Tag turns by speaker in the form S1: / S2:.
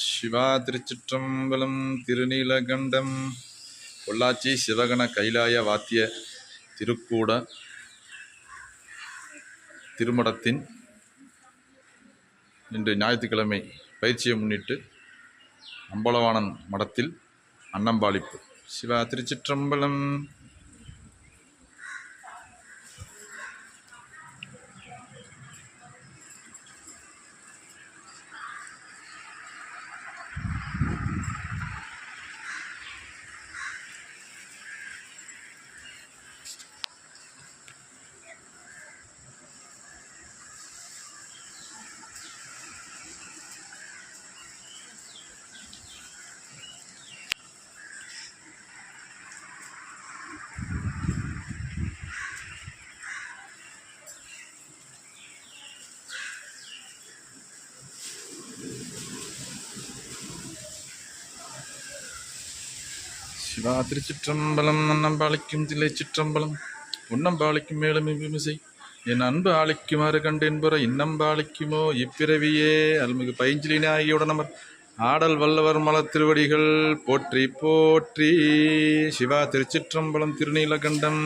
S1: சிவா திருச்சிற்றம்பலம் திருநீலகண்டம் பொள்ளாச்சி சிவகண கைலாய வாத்திய திருக்கூட திருமடத்தின் இன்று ஞாயிற்றுக்கிழமை பயிற்சியை முன்னிட்டு அம்பலவாணன் மடத்தில் அன்னம்பாளிப்பு. சிவா திருச்சிற்றம்பலம் சிவா திருச்சிற்றம்பலம் அன்னம்பாளிக்கும் தில்லை சிற்றம்பலம் உன்னம்பாளிக்கும் மேலும் விமிசை என் அன்பு ஆளிக்குமாறு கண்டேன் புற இன்னம்பாளிக்குமோ? இப்பிறவியே அருள்மிகு பைஞ்சிலினாகியுடனமர் ஆடல் வல்லவர் மலர் திருவடிகள் போற்றி போற்றி. சிவா திருச்சிற்றம்பலம் திருநீலகண்டம்.